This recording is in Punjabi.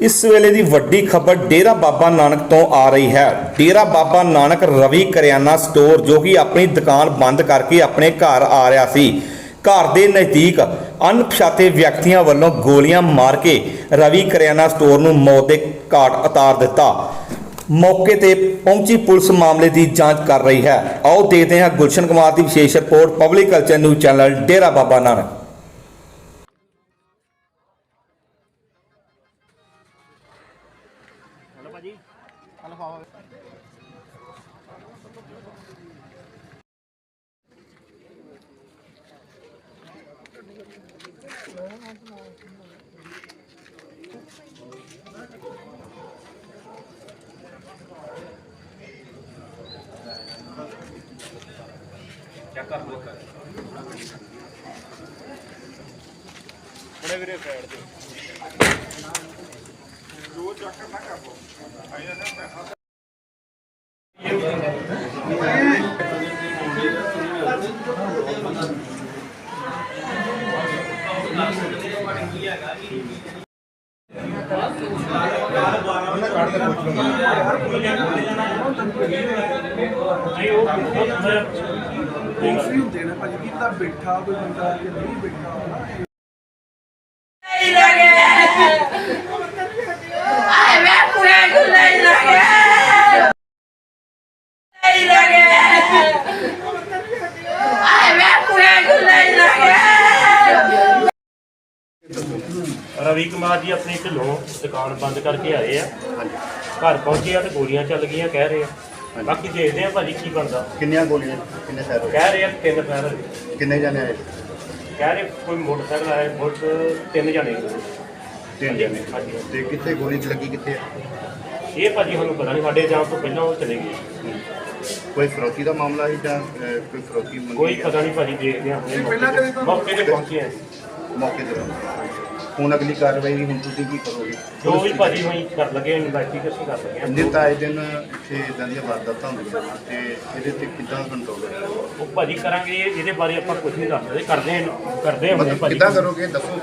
ਇਸ ਵੇਲੇ ਦੀ ਵੱਡੀ ਖਬਰ ਡੇਰਾ ਬਾਬਾ ਨਾਨਕ ਤੋਂ ਆ ਰਹੀ ਹੈ। ਡੇਰਾ ਬਾਬਾ ਨਾਨਕ ਰਵੀ ਕਰਿਆਨਾ ਸਟੋਰ, ਜੋ ਕਿ ਆਪਣੀ ਦੁਕਾਨ ਬੰਦ ਕਰਕੇ ਆਪਣੇ ਘਰ ਆ ਰਿਹਾ ਸੀ। ਘਰ ਦੇ ਨਜ਼ਦੀਕ ਅਣਪਛਾਤੇ ਵਿਅਕਤੀਆਂ ਵੱਲੋਂ ਗੋਲੀਆਂ ਮਾਰ ਕੇ ਰਵੀ ਕਰਿਆਨਾ ਸਟੋਰ ਨੂੰ ਮੌਤ ਦੇ ਘਾਟ ਉਤਾਰ ਦਿੱਤਾ। ਮੌਕੇ ਤੇ ਪਹੁੰਚੀ ਪੁਲਿਸ ਮਾਮਲੇ ਦੀ ਜਾਂਚ ਕਰ ਰਹੀ ਹੈ। ਆਓ ਦੇਖਦੇ ਹਾਂ ਗੁਲਸ਼ਨ ਕੁਮਾਰ ਦੀ ਵਿਸ਼ੇਸ਼ report public culture news channel Dera Baba Nanak. ਭਾਜੀ। ਲਫਾਵਾ ਚੈੱਕ ਕਰ ਲੋ ਵੀਰੇ ਸਾਈਡ ਤੇ ਕੌਂਸਲੀ ਹੁੰਦੇ ਨੇ ਭਾਜੀ ਕੀ ਪਤਾ ਬੈਠਾ ਕੋਈ ਬੰਦਾ ਕਿ ਨਹੀਂ ਬੈਠਾ ਹੋਣਾ ਰਵੀ ਕੁਮਾਰ ਜੀ ਆਪਣੀ ਢਿੱਲੋਂ ਦੁਕਾਨ ਬੰਦ ਕਰਕੇ ਆਏ ਆ। ਘਰ ਪਹੁੰਚੇ ਆ ਤੇ ਗੋਲੀਆਂ ਚੱਲ ਗਈਆਂ ਕਹਿ ਰਹੇ ਆ। ਬਾਕੀ ਦੇਖਦੇ ਆ ਭਾਜੀ ਕੀ ਬਣਦਾ। ਕਿੰਨੀਆਂ ਗੋਲੀਆਂ ਕਿੰਨੇ ਫਾਇਰ ਹੋਏ? ਕਹਿ ਰਹੇ ਆ ਤਿੰਨ ਫੈਰ ਕਿੰਨੇ ਜਾਣੇ ਆਏ? ਕਹਿ ਰਹੇ ਕੋਈ ਮੋਟਰਸਾਈਕਲ ਆਏ ਬੁੱਟ ਤਿੰਨ ਜਾਣੇ ਤਿੰਨ ਜਾਣੇ। ਹਾਂਜੀ। ਤੇ ਕਿੱਥੇ ਗੋਲੀ ਲੱਗੀ ਕਿੱਥੇ ਆ? ਇਹ ਭਾਜੀ ਸਾਨੂੰ ਪਤਾ ਨਹੀਂ ਸਾਡੇ ਜਾਣ ਤੋਂ ਪਹਿਲਾਂ ਉਹ ਚਲੇ ਗਏ। ਕੋਈ ਫਰੋਤੀ ਦਾ ਮਾਮਲਾ ਹੈ ਜਾਂ ਅਹ, ਕੋਈ ਫਰੋਤੀ ਮੰਗੀ ਕੋਈ? ਪਤਾ ਨਹੀਂ ਭਾਜੀ ਦੇਖਦੇ ਆ। ਮੌਕੇ ਮੌਕੇ ਤੇ ਪਹੁੰਚੇ ਆ। ਮੌਕੇ ਤੇ ਹੁਣ ਅਗਲੀ ਕਾਰਵਾਈ ਹੁਣ ਤੁਸੀਂ ਕੀ ਕਰੋਗੇ? ਜੋ ਵੀ ਭਾਜੀ ਹੋਈ ਕਰ ਲਗੇ ਇਨਵੈਸਟੀਗੇਸ਼ਨ ਕਰ ਲਗੇ। ਆ ਨਿਤ ਆਏ ਦਿਨ ਇੱਥੇ ਇਦਾਂ ਦੀਆਂ ਵਾਰਦਾਤਾਂ ਹੁੰਦੀਆਂ ਤੇ ਇਹਦੇ ਤੇ ਕਿੱਦਾਂ ਕੰਟਰੋਲ ਹੈ ਉਹ ਭਾਜੀ ਕਰਾਂਗੇ ਇਹਦੇ ਬਾਰੇ ਆਪਾਂ ਕੁਝ ਨਹੀਂ ਦੱਸ ਸਕਦੇ ਕਰਦੇ ਕਰਦੇ ਮਤਲਬ ਭਾਜੀ। ਕਿੱਦਾਂ ਕਰੋਗੇ? ਦੱਸੋ